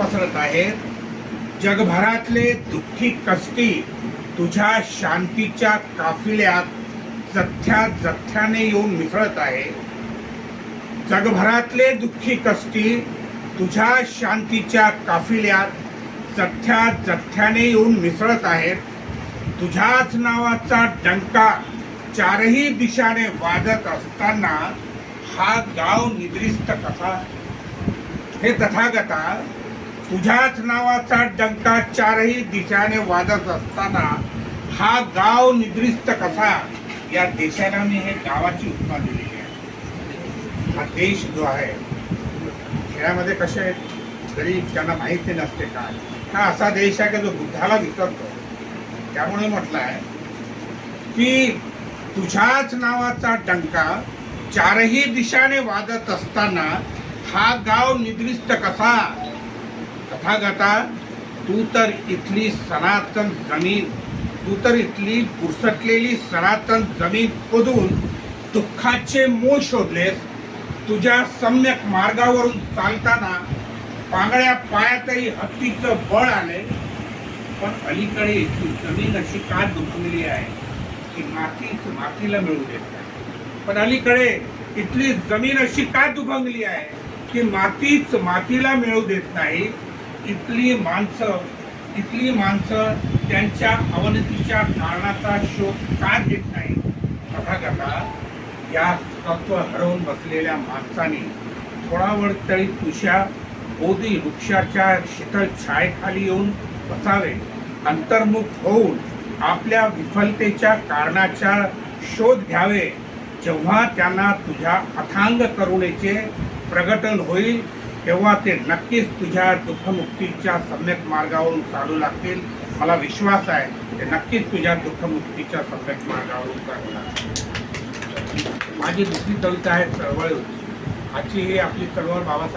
पसरत आहेत. जगभरातले दुःखी कष्टी तुझ्या शांतीच्या काफिल्यात जथ्या जथ्याने येऊन मिसळत आहे. जगभरातले दुःखी कष्टी तुझ्या शांतीच्या काफिल्यात जथ्या जथ्याने येऊन मिसळत आहेत. तुझ्याच नावाचा डंका चारही दिशाने वाजत असताना हा गाव निद्रिस्त कसा? हे तथागता तुझ्याच नावाचा डंका चारही दिशाने वाजत असताना हा गाव निद्रिस्त कसा? या देशाला मी हे गावाची उपमा दिलेली आहे. हा देश जो आहे खेळामध्ये कसे आहेत? गरीब त्यांना माहिती नसते काय हा असा देश आहे की जो बुद्धाला विसरतो. त्यामुळे म्हटलं आहे की तुझ्याच नावाचा डंका चारही दिशाने वाजत असताना हा गाव निद्रिस्त कसा? तथागता तू तर इथली सनातन जमीन तू तर इथली पुरसटलेली सनातन जमीन खोदून दुःखाचे मूळ शोधलेस तुझ्या सम्यक मार्गावरून चालताना पांगळ्या पायातही हत्तीचं बळ आले पण अलीकडे इथली जमीन अशी का दुखलेली आहे की मातीच मातीला मिळू देत नाही. पण अलीकडे इथली जमीन अशी का दुभंगली आहे की मातीच मातीला मिळू देत नाही इथली माणसं इथली माणसं त्यांच्या अवनतीच्या कारणाचा शोध का घेत नाही तथागता या तत्व हरवून बसलेल्या माणसाने थोडा वेळ तरी तुझ्या बोधी वृक्षाच्या शीतल छायेखाली येऊन बसावे. अंतर्मुख होऊन आपल्या विफलतेच्या कारणाचा शोध घ्यावे. जेव्हा त्यांना तुझ्या अथांग करुणेचे प्रगटन होईल तेव्हा ते नक्कीच तुझ्या दुःखमुक्तीच्या सम्यक मार्गावरून चालू लागतील. मला विश्वास आहे ते नक्कीच तुझ्या दुःखमुक्तीच्या सम्यक मार्गावरून चालू लागतील. माझी दुसरी कविता आहे चळवळ होती. आजची ही आपली चळवळ बाबासाहेब